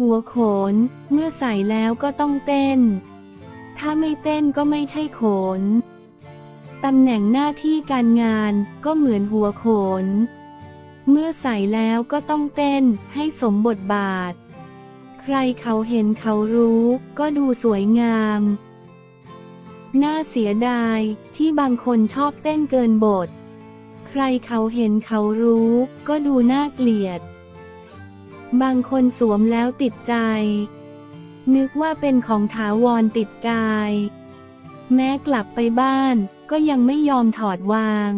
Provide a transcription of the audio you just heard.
หัวโขน เมื่อใส่แล้วก็ต้องเต้น ถ้าไม่เต้นก็ไม่ใช่โขน ตำแหน่งหน้าที่การงานก็เหมือนหัวโขน เมื่อใส่แล้วก็ต้องเต้นให้สมบทบาท ใครเขาเห็นเขารู้ ก็ดูสวยงาม น่าเสียดายที่บางคนชอบเต้นเกินบท ใครเขาเห็นเขารู้ ก็ดูน่าเกลียด บางคนสวมแล้วติดใจ นึกว่าเป็นของถาวรติดกาย แม้กลับไปบ้านก็ยังไม่ยอมถอดวาง